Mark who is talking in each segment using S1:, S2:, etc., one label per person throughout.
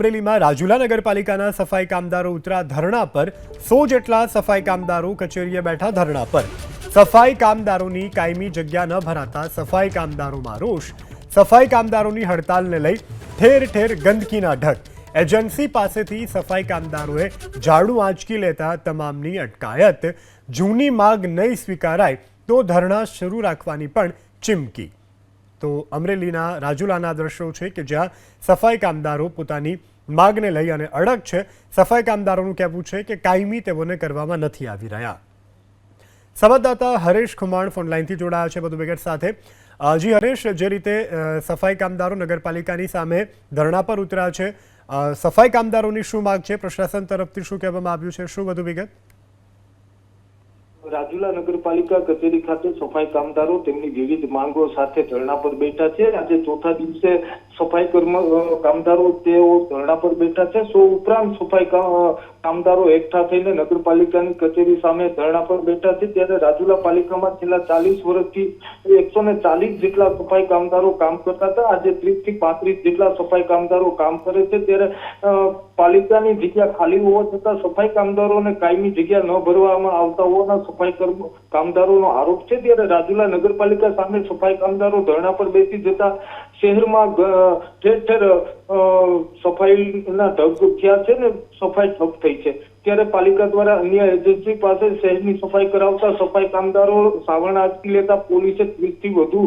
S1: અમરેલીમાં રાજુલા નગરપાલિકાના સફાઈ કામદારો ઉતરા ધરણા પર, સો જેટલા સફાઈ કામદારો કચેરીએ બેઠા ધરણા પર. સફાઈ કામદારોની કાયમી જગ્યા ન ભરાતા સફાઈ કામદારોમાં રોષ. સફાઈ કામદારોની હડતાલને લઈ ઠેર ઠેર ગંદકીના ઢગ. એજન્સી પાસેથી સફાઈ કામદારોએ ઝાડુ આંચકી લેતા તમામની અટકાયત. જૂની માગ નહીં સ્વીકારાય તો ધરણા શરૂ રાખવાની પણ ચીમકી. તો અમરેલીના રાજુલાના દ્રશ્યો છે કે જ્યાં સફાઈ કામદારો પોતાની માગને લઈ અને અડગ છે. સફાઈ કામદારોનું કહેવું છે કે કાયમી તેઓને કરવામાં નથી આવી રહ્યા. સંવાદદાતા હરેશ ખુમાણ ફોનલાઈનથી જોડાયા છે વધુ વિગત સાથે જી હરેશ, જે રીતે સફાઈ કામદારો નગરપાલિકાની સામે ધરણા પર ઉતર્યા છે. સફાઈ કામદારોની શું માગ છે? પ્રશાસન તરફથી શું કહેવામાં આવ્યું છે? શું વધુ વિગત?
S2: રાજુલા નગરપાલિકા કચેરી ખાતે સફાઈ કામદારો તેમની વિવિધ માંગો સાથે ધરણા પર બેઠા છે. આજે ચોથા દિવસે સફાઈ કર્મ કામદારો તેઓ ધરણા પર બેઠા છે. સો ઉપરાંત સફાઈ કામદારો એકઠા થઈને નગરપાલિકાની કચેરી સામે ધરણા પર બેઠા છે. ત્યારે રાજુલા પાલિકામાં છેલ્લા ચાલીસ વર્ષથી એકસો ને ચાલીસ જેટલા સફાઈ કામદારો કામ કરતા હતા. આજે ત્રીસથી પાંત્રીસ જેટલા સફાઈ કામદારો કામ કરે છે. ત્યારે પાલિકાની જગ્યા ખાલી હોવા છતાં સફાઈ કામદારોને કાયમી જગ્યા ન ભરવામાં આવતા હોવાના સફાઈ કામદારોનો આરોપ છે ત્યારે રાજુલા નગરપાલિકા સામે સફાઈ કામદારો ધરણા પર બેસી જતા શહેરમાં ઠેર ઠેર સફાઈના ઢગ થયા છે ને સફાઈ ઠપ થઈ છે. ત્યારે પાલિકા દ્વારા અન્ય એજન્સી પાસે શહેરની સફાઈ કરાવતા સફાઈ કામદારો સાવરણા આંચકી લેતા પોલીસે ત્રીસથી વધુ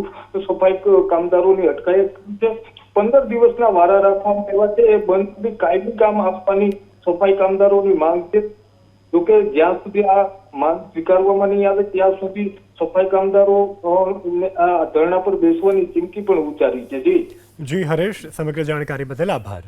S2: સફાઈ કામદારોની અટકાયત છે. પંદર દિવસના વારા રાખવામાં આવ્યા છે. એ બંધ કાયમી કામ આપવાની સફાઈ કામદારોની માંગ છે. જોકે જ્યાં સુધી આ માંગ સ્વીકારવામાં નહીં આવે, ત્યાં સુધી સફાઈ કામદારો ધરણા પર બેસવાની ચીમકી પણ ઉચ્ચારી છે. જી.
S1: જી, હરેશ, સમગ્ર જાણકારી બદલ આભાર.